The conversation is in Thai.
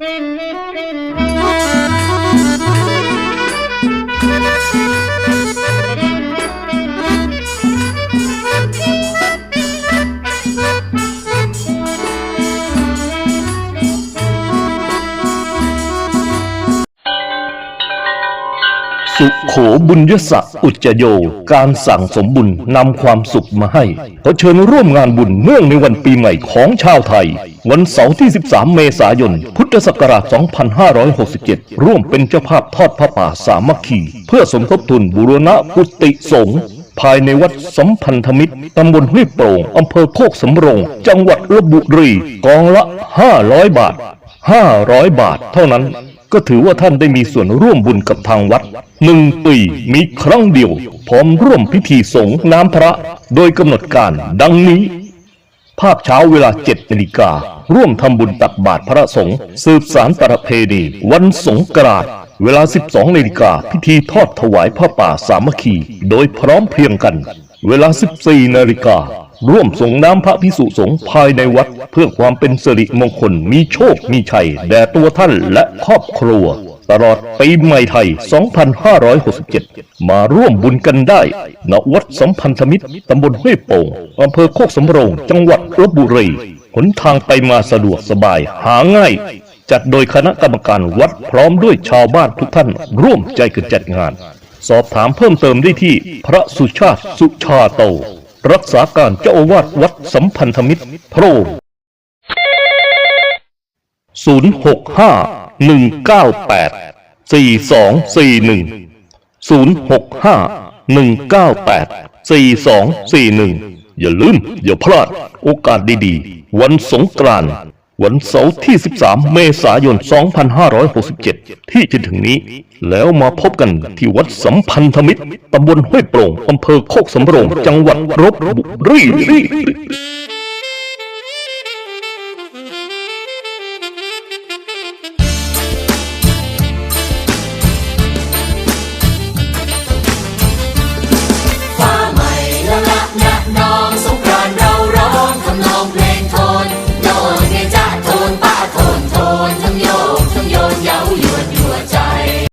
Thank you. สุโขบุญยสะอุจโย การสั่งสมบุญนำความสุขมาให้ขอเชิญร่วมงานบุญเนื่องในวันปีใหม่ของชาวไทย วันเสาร์ที่ 13 เมษายน พุทธศักราช 2567 ร่วมเป็นเจ้าภาพทอดพระป่าสามัคคี เพื่อสมทบทุนบูรณะกุฏิสงฆ์ภายในวัดสัมพันธมิตร ตำบลห้วยโปร่งอำเภอโคกสำโรง จังหวัดลบบุรี กองละ 500 บาท 500 บาทเท่านั้น ก็ถือว่าท่านได้มีส่วนร่วมบุญกับทางวัดหนึ่งปีมีครั้งเดียวพร้อมร่วมพิธีสงฆ์น้ำพระ โดยกำหนดการดังนี้ ภาคเช้าเวลา7นาฬิกา ร่วมทำบุญตักบาตรพระสงฆ์สืบสารประเพณีวันสงกรานต์เวลา 12นาฬิกาพิธีทอดถวายผ้าป่าสามัคคี โดยพร้อมเพรียงกัน เวลา 14นาฬิกา ร่วมส่งน้ำพระพิสุสงฆ์ภายในวัด เพื่อความเป็นสิริมงคลมีโชคมีชัยแด่ตัวท่านและครอบครัว ตลอดปีใหม่ไทย 2567 มาร่วมบุญกันได้ ณ วัดสัมพันธมิตร ตำบลห้วยโป่งอำเภอโคกสำโรง จังหวัดลบบุรี หนทางไปมาสะดวกสบาย หาง่าย จัดโดยคณะกรรมการวัดพร้อมด้วยชาวบ้านทุกท่าน ร่วมใจกันจัดงาน สอบถามเพิ่มเติมได้ที่พระสุชาติสุชาโต รักษาการเจ้าอาวาสวัดสัมพันธมิตรโทร0 6 5 1 9 8 4 2 4 1 0 6 5 1 9 8 4 2 4 1อย่าลืม อย่าพลาด โอกาสดีๆ วันสงกรานต์ วันเสาร์ที่ 13 เมษายน 2567 ที่จะถึงนี้ แล้วมาพบกันที่วัดสัมพันธมิตรตำบลห้วยโปร่งอำเภอโคกสำโรง จังหวัดลบบุรี